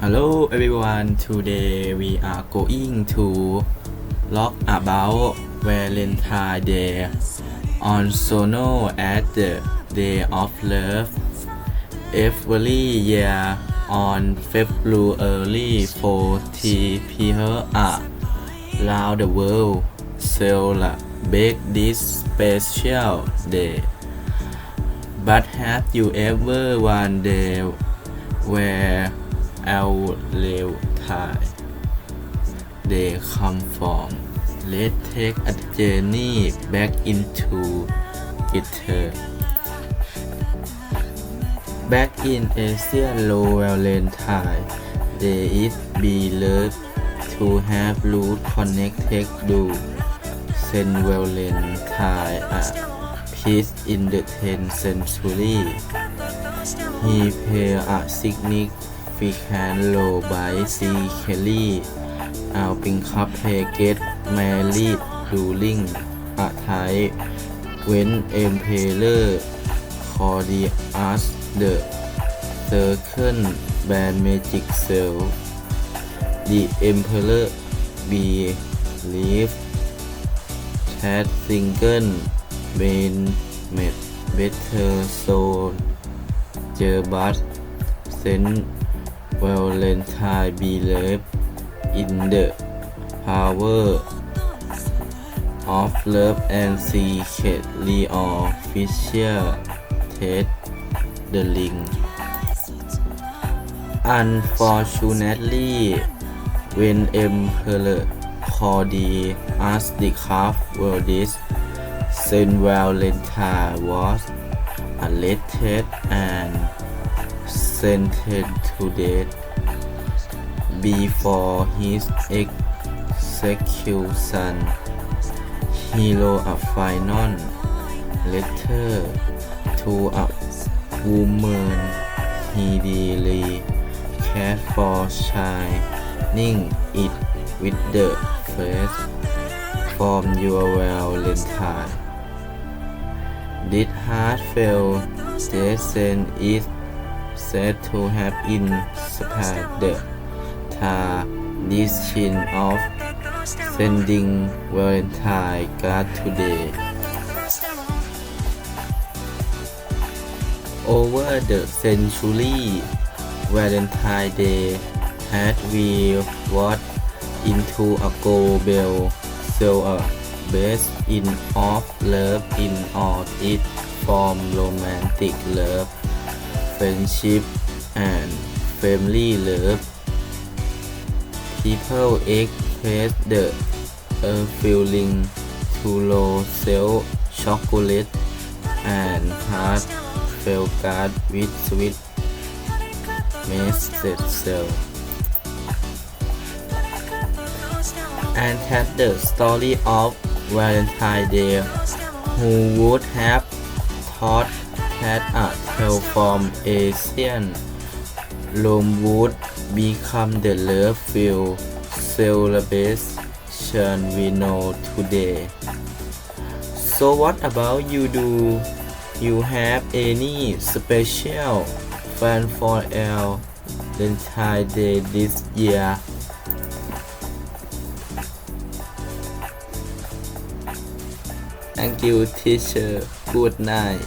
Hello everyone, today we are going to talk about Valentine Day, also known as the Day of Love. Every year on February 14, people around ah, the world celebrate this special day. But have you ever wondered where our real time they come from? Let's take a journey back into it. Back in Asia, low Valentine Day is believed to have root connected to Saint Valentine, a priest in the 10th century. He played a significant ฟีแคนโลไบซีเคลลี่อัลปิงคับเฮเกตแมรี่ดูลิงอะไทเวนเอ็มเพเลอร์คอร์ดิอัสเดอะเซอร์เคิลแบรนด์เมจิกเซลดีเอ็มเพเลอร์บีลีฟแชทซิงเกิลเบนเมดเบเทอร์โซนเจอบัสเซน Valentine believed in the power of love and secretly official test the link. Unfortunately, when Emperor Claudius discovered this, Saint Valentine was arrested and sentenced to death. Before his execution, he wrote a final letter to a woman he dearly cared for, shining it with the face from your Valentine. This heartfelt gesture is said to have inspired the tradition of sending Valentine card today. Over the century, Valentine Day has evolved into a global celebration in of love in all its forms romantic love, friendship, and family love. People express the a feeling through sell chocolate and heartfelt card with sweet messages. And tell the story of Valentine Day. Who would have thought that a from Asian Rome would become the love-filled celebration we know today. So what about you? Do you have any special plan for our Valentine Day this year? Thank you, teacher. Good night.